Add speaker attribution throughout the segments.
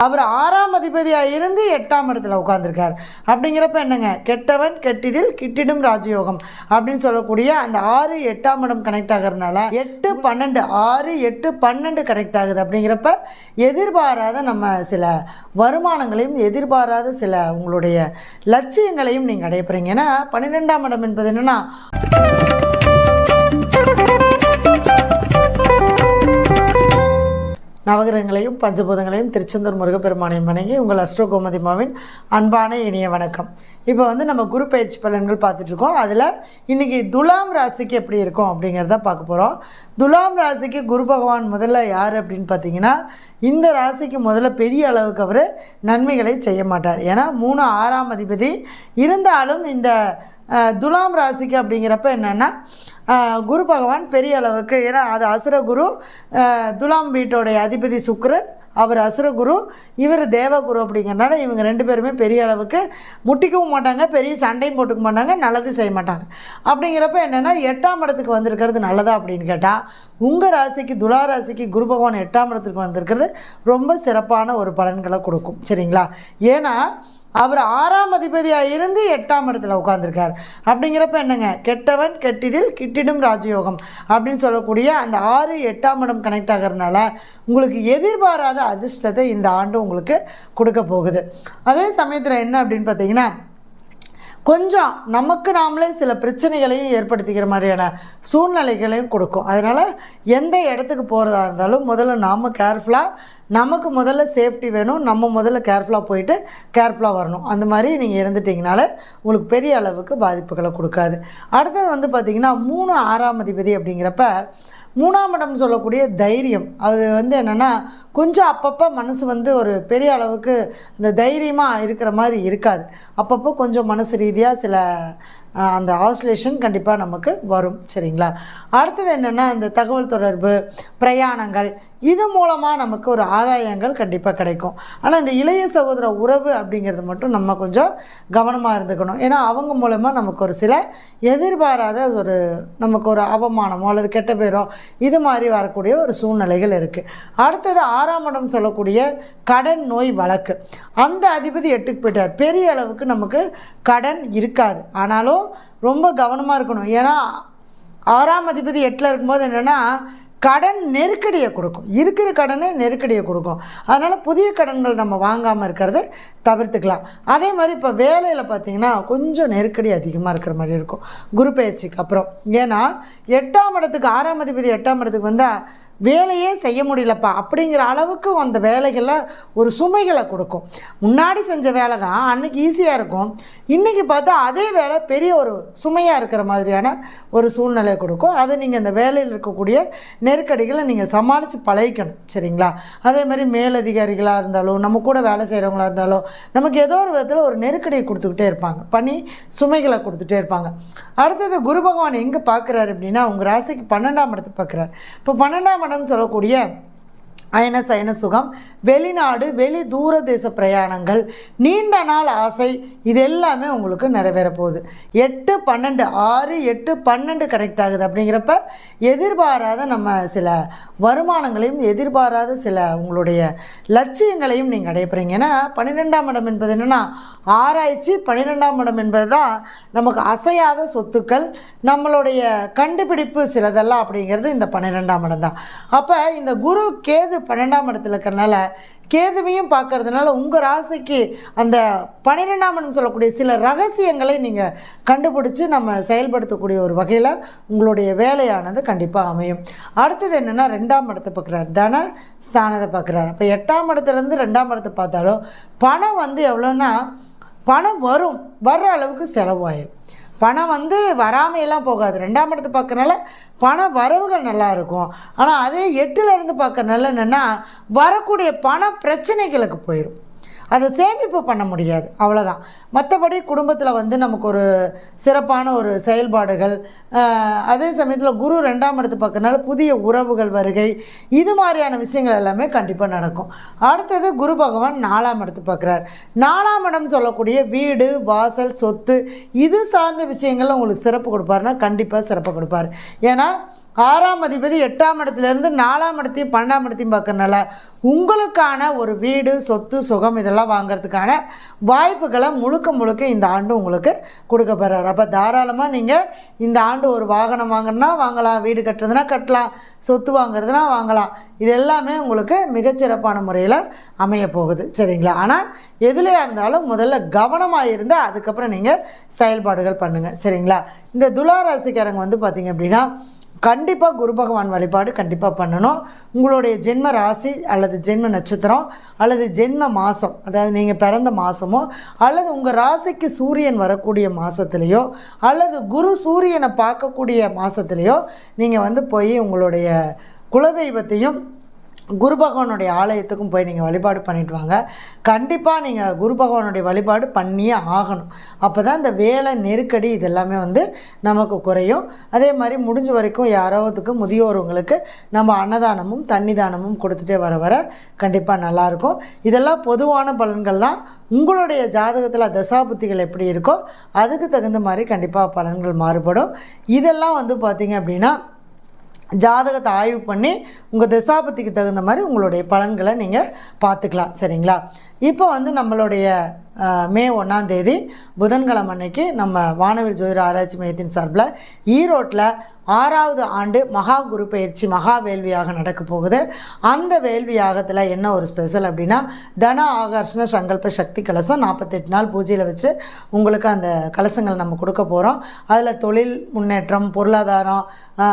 Speaker 1: அவர் ஆறாம் அதிபதியாக இருந்து எட்டாம் இடத்துல உட்காந்துருக்கார் அப்படிங்கிறப்ப என்னங்க? கெட்டவன் கெட்டிடில் கிட்டிடும் ராஜயோகம் அப்படின்னு சொல்லக்கூடிய அந்த ஆறு எட்டாம் இடம் கனெக்ட் ஆகிறதுனால எட்டு பன்னெண்டு ஆறு எட்டு பன்னெண்டு கனெக்ட் ஆகுது அப்படிங்கிறப்ப எதிர்பாராத நம்ம சில வருமானங்களையும் எதிர்பாராத சில உங்களுடைய லட்சியங்களையும் நீங்கள் அடையப்படுறீங்க ஏன்னா பன்னிரெண்டாம் இடம் என்பது என்னென்னா நவகிரகங்களையும் பஞ்சபூதங்களையும் திருச்செந்தூர் முருகப்பெருமானையும் வணங்கி உங்கள் அஸ்ட்ரோ கோமதிமாவின் அன்பான இனிய வணக்கம். இப்போ வந்து நம்ம குரு பயிற்சி பலன்கள் பார்த்துட்டு இருக்கோம். அதில் இன்றைக்கி துலாம் ராசிக்கு எப்படி இருக்கும் அப்படிங்கிறத பார்க்க போகிறோம் துலாம் ராசிக்கு குரு பகவான் முதல்ல யார் அப்படின்னு பார்த்தீங்கன்னா இந்த ராசிக்கு முதல்ல பெரிய அளவுக்கு அவர் நன்மைகளை செய்ய மாட்டார். ஏன்னா மூணு ஆறாம் அதிபதி இருந்தாலும் இந்த துலாம் ராசிக்கு அப்படிங்கிறப்ப என்னென்னா குரு பகவான் பெரிய அளவுக்கு ஏன்னா அது அசுர குரு துலாம் வீட்டோடைய அதிபதி சுக்ரன் அவர் அசுரகுரு இவர் தேவகுரு அப்படிங்கிறனால இவங்க ரெண்டு பேருமே பெரிய அளவுக்கு முட்டிக்கவும் மாட்டாங்க பெரிய சண்டையும் போட்டுக்க மாட்டாங்க நல்லது செய்ய மாட்டாங்க. அப்படிங்கிறப்ப என்னென்னா எட்டாம் இடத்துக்கு வந்திருக்கிறது நல்லதா அப்படின்னு கேட்டால் உங்கள் ராசிக்கு துலா ராசிக்கு குரு பகவான் எட்டாம் இடத்துக்கு வந்திருக்கிறது ரொம்ப சிறப்பான ஒரு பலன்களை கொடுக்கும். சரிங்களா? ஏன்னா அவர் ஆறாம் அதிபதியாக இருந்து எட்டாம் இடத்துல உட்காந்துருக்கார் அப்படிங்கிறப்ப என்னங்க? கெட்டவன் கெட்டிடில் கிட்டிடும் ராஜயோகம் அப்படின்னு சொல்லக்கூடிய அந்த ஆறு எட்டாம் இடம் கனெக்ட் ஆகிறதுனால உங்களுக்கு எதிர்பாராத அதிர்ஷ்டத்தை இந்த ஆண்டு உங்களுக்கு கொடுக்க போகுது. அதே சமயத்தில் என்ன அப்படின்னு பார்த்தீங்கன்னா கொஞ்சம் நமக்கு நாமளே சில பிரச்சனைகளையும் ஏற்படுத்திக்கிற மாதிரியான சூழ்நிலைகளையும் கொடுக்கும். அதனால் எந்த இடத்துக்கு போகிறதா இருந்தாலும் முதல்ல நாம் கேர்ஃபுல்லாக நமக்கு முதல்ல சேஃப்டி வேணும். நம்ம முதல்ல கேர்ஃபுல்லாக போயிட்டு கேர்ஃபுல்லாக வரணும். அந்த மாதிரி நீங்கள் இருந்துட்டிங்கனால உங்களுக்கு பெரிய அளவுக்கு பாதிப்புகளை கொடுக்காது. அடுத்தது வந்து பார்த்திங்கன்னா மூணு ஆறாம் அதிபதி அப்படிங்கிறப்ப மூணாம் இடம் சொல்லக்கூடிய தைரியம். அது வந்து என்னென்னா கொஞ்சம் அப்பப்போ மனசு வந்து ஒரு பெரிய அளவுக்கு இந்த தைரியமாக இருக்கிற மாதிரி இருக்காது. அப்பப்போ கொஞ்சம் மனசு ரீதியாக சில அந்த ஆசுலேஷன் கண்டிப்பாக நமக்கு வரும் சரிங்களா? அடுத்தது என்னென்னா இந்த தகவல் தொடர்பு பிரயாணங்கள் இது மூலமாக நமக்கு ஒரு ஆதாயங்கள் கண்டிப்பாக கிடைக்கும். ஆனால் இந்த இளைய சகோதர உறவு அப்படிங்கிறது மட்டும் நம்ம கொஞ்சம் கவனமாக இருந்துக்கணும். ஏன்னா அவங்க மூலமாக நமக்கு ஒரு சில எதிர்பாராத ஒரு நமக்கு ஒரு அவமானமோ அல்லது கெட்ட பேரோ இது மாதிரி வரக்கூடிய ஒரு சூழ்நிலைகள் இருக்குது அடுத்தது ஆறாம் இடம் சொல்லக்கூடிய கடன் நோய் வழக்கு. அந்த அதிபதி எட்டுக்கு போயிட்டார். பெரிய அளவுக்கு நமக்கு கடன் இருக்காது. ஆனாலும் ரொம்ப கவனமாக இருக்கணும். ஏன்னா ஆறாம் அதிபதி எட்டில் இருக்கும்போது என்னென்னா கடன் நெருக்கடியை கொடுக்கும். இருக்கிற கடனே நெருக்கடியை கொடுக்கும். அதனால் புதிய கடன்கள் நம்ம வாங்காமல் இருக்கிறத தவிர்த்துக்கலாம். அதே மாதிரி இப்போ வேலையில் பார்த்தீங்கன்னா கொஞ்சம் நெருக்கடி அதிகமாக இருக்கிற மாதிரி இருக்கும். குரு பயிற்சிக்கு அப்புறம். ஏன்னா எட்டாம் இடத்துக்கு ஆறாம் அதிபதி எட்டாம் இடத்துக்கு வந்தால் வேலையே செய்ய முடியலப்பா அப்படிங்கிற அளவுக்கு அந்த வேலைகளில் ஒரு சுமைகளை கொடுக்கும். முன்னாடி செஞ்ச வேலை தான் அன்னைக்கு ஈஸியாக இருக்கும். இன்றைக்கி பார்த்தா அதே வேலை பெரிய ஒரு சுமையாக இருக்கிற மாதிரியான ஒரு சூழ்நிலையை கொடுக்கும். அதை நீங்கள் அந்த வேலையில் இருக்கக்கூடிய நெருக்கடிகளை நீங்கள் சமாளித்து பழகிக்கணும். சரிங்களா? அதே மாதிரி மேலதிகாரிகளாக இருந்தாலும் நம்ம கூட வேலை செய்கிறவங்களா இருந்தாலும் நமக்கு ஏதோ ஒரு விதத்தில் ஒரு நெருக்கடியை கொடுத்துக்கிட்டே இருப்பாங்க. பணி சுமைகளை கொடுத்துட்டே இருப்பாங்க. அடுத்தது குரு பகவான் எங்கே பார்க்குறாரு அப்படின்னா உங்கள் ராசிக்கு பன்னெண்டாம் இடத்தை பார்க்குறாரு. இப்போ பன்னெண்டாம் இடம் சொல்லக்கூடிய அயன சயன சுகம் வெளிநாடு வெளி தூர தேச பிரயாணங்கள் நீண்ட நாள் ஆசை இது எல்லாமே உங்களுக்கு நிறைவேற போகுது. எட்டு பன்னெண்டு ஆறு எட்டு பன்னெண்டு கனெக்ட் ஆகுது அப்படிங்கிறப்ப எதிர்பாராத நம்ம சில வருமானங்களையும் எதிர்பாராத சில உங்களுடைய லட்சியங்களையும் நீங்கள் அடையப்படுறீங்க ஏன்னா பன்னிரெண்டாம் இடம் என்பது என்னென்னா ஆராய்ச்சி பன்னிரெண்டாம் இடம் என்பது தான் நமக்கு அசையாத சொத்துக்கள் நம்மளுடைய கண்டுபிடிப்பு சிலதெல்லாம் அப்படிங்கிறது இந்த பன்னிரெண்டாம் இடம் தான். அப்போ இந்த குரு கேது பன்னெண்டாம் இடத்துல இருக்கிறனால கேதுவையும் பார்க்கறதுனால உங்கள் ராசிக்கு அந்த பன்னிரெண்டாம் இடம் சொல்லக்கூடிய சில ரகசியங்களை நீங்கள் கண்டுபிடிச்சி நம்ம செயல்படுத்தக்கூடிய ஒரு வகையில் உங்களுடைய வேலையானது கண்டிப்பாக அமையும். அடுத்தது என்னென்னா ரெண்டாம் இடத்தை பார்க்குறாரு. தன ஸ்தானத்தை பார்க்குறாரு. அப்போ எட்டாம் இடத்துலேருந்து ரெண்டாம் இடத்தை பார்த்தாலும் பணம் வந்து எவ்வளோன்னா பணம் வரும். வர்ற அளவுக்கு செலவாயிடும் பணம் வந்து வராமையெல்லாம் போகாது. ரெண்டாம் இடத்து பார்க்கறனால பண வரவுகள் நல்லா இருக்கும். ஆனால் அதே எட்டுல இருந்து பார்க்கறனால என்னென்னா வரக்கூடிய பண பிரச்சனைகளுக்கு போயிடும் அதை சேமிப்பு பண்ண முடியாது. அவ்வளோதான் மற்றபடி குடும்பத்தில் வந்து நமக்கு ஒரு சிறப்பான ஒரு செயல்பாடுகள் அதே சமயத்தில் குரு ரெண்டாம் இடத்து பக்கனால புதிய உறவுகள் வருகை இது மாதிரியான விஷயங்கள் எல்லாமே கண்டிப்பாக நடக்கும். அடுத்தது குரு பகவான் நாலாம் இடத்து பார்க்குறார் நாலாம் இடம் சொல்லக்கூடிய வீடு வாசல் சொத்து இது சார்ந்த விஷயங்கள்ல உங்களுக்கு சிறப்பு கொடுப்பாருன்னா கண்டிப்பாக சிறப்பு கொடுப்பாரு. ஏன்னா ஆறாம் அதிபதி எட்டாம் இடத்துலேருந்து நாலாம் இடத்தையும் பன்னெண்டாம் இடத்தையும் பார்க்கறனால உங்களுக்கான ஒரு வீடு சொத்து சுகம் இதெல்லாம் வாங்குறதுக்கான வாய்ப்புகளை முழுக்க முழுக்க இந்த ஆண்டு உங்களுக்கு கொடுக்க போகிறார் அப்போ தாராளமாக நீங்கள் இந்த ஆண்டு ஒரு வாகனம் வாங்கினா வாங்கலாம் வீடு கட்டுறதுனா கட்டலாம் சொத்து வாங்குறதுனா வாங்கலாம். இது எல்லாமே உங்களுக்கு மிகச்சிறப்பான முறையில் அமைய போகுது. சரிங்களா? ஆனால் எதுலையாக இருந்தாலும் முதல்ல கவனமாக இருந்து அதுக்கப்புறம் நீங்கள் செயல்பாடுகள் பண்ணுங்கள் சரிங்களா? இந்த துலா ராசிக்காரங்க வந்து பார்த்திங்க அப்படின்னா கண்டிப்பாக குரு பகவான் வழிபாடு கண்டிப்பாக பண்ணணும். உங்களுடைய ஜென்ம ராசி அல்லது ஜென்ம நட்சத்திரம் அல்லது ஜென்ம மாதம் அதாவது நீங்கள் பிறந்த மாதமோ அல்லது உங்கள் ராசிக்கு சூரியன் வரக்கூடிய மாதத்துலேயோ அல்லது குரு சூரியனை பார்க்கக்கூடிய மாதத்துலேயோ நீங்கள் வந்து போய் உங்களுடைய குலதெய்வத்தையும் குரு பகவானுடைய ஆலயத்துக்கும் போய் நீங்கள் வழிபாடு பண்ணிட்டு வாங்க. கண்டிப்பாக நீங்கள் குரு பகவானுடைய வழிபாடு பண்ணியே ஆகணும். அப்போ தான் இந்த வேலை நெருக்கடி இது எல்லாமே வந்து நமக்கு குறையும். அதே மாதிரி முடிஞ்ச வரைக்கும் யாராவதுக்கு முதியோர்வங்களுக்கு நம்ம அன்னதானமும் தண்ணி தானமும் கொடுத்துட்டே வர வர கண்டிப்பாக நல்லாயிருக்கும். இதெல்லாம் பொதுவான பலன்கள் தான் உங்களுடைய ஜாதகத்தில் தசாபுத்திகள் எப்படி இருக்கோ அதுக்கு தகுந்த மாதிரி கண்டிப்பாக பலன்கள் மாறுபடும். இதெல்லாம் வந்து பார்த்திங்க அப்படின்னா ஜாதகத்தை ஆய்வு பண்ணி உங்கள் திசாபத்திக்கு தகுந்த மாதிரி உங்களுடைய பலன்களை நீங்கள் பார்த்துக்கலாம். சரிங்களா? இப்போ வந்து நம்மளுடைய மே ஒன்றாந்தேதி புதன்கிழமை அன்னைக்கு நம்ம வானவில் ஜோதிட ஆராய்ச்சி மையத்தின் சார்பில் ஈரோட்டில் ஆறாவது ஆண்டு மகா குரு பயிற்சி மகா வேள்வியாக நடக்க போகுது. அந்த வேள்வி யாகத்தில் என்ன ஒரு ஸ்பெஷல் அப்படின்னா தன ஆகர்ஷண சங்கல்ப சக்தி கலசம் நாற்பத்தெட்டு நாள் பூஜையில் வச்சு உங்களுக்கு அந்த கலசங்கள் நம்ம கொடுக்க போகிறோம் அதில் தொழில் முன்னேற்றம் பொருளாதாரம்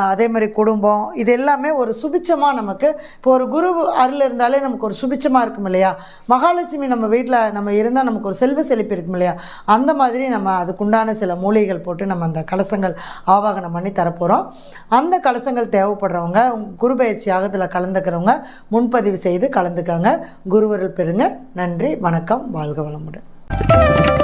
Speaker 1: அதே மாதிரி குடும்பம் இது எல்லாமே ஒரு சுபிச்சமாக நமக்கு இப்போ ஒரு குரு அருள் இருந்தாலே நமக்கு ஒரு சுபிச்சமாக இருக்கும் இல்லையா? மகாலட்சுமி நம்ம வீட்டில் நம்ம இருந்தால் நமக்கு ஒரு செல்வ செழிப்பு இருக்கும் இல்லையா? அந்த மாதிரி நம்ம அதுக்குண்டான சில மூலிகைகள் போட்டு நம்ம அந்த கலசங்கள் ஆவாகனம் பண்ணி தரப்போகிறோம் அந்த கலசங்கள் தேவைப்படுறவங்க குரு பயிற்சி யாகத்தில் கலந்துக்கிறவங்க முன்பதிவு செய்து கலந்துக்கங்க. குருவருள் பெறுங்க. நன்றி வணக்கம் வாழ்க வளமுடன்.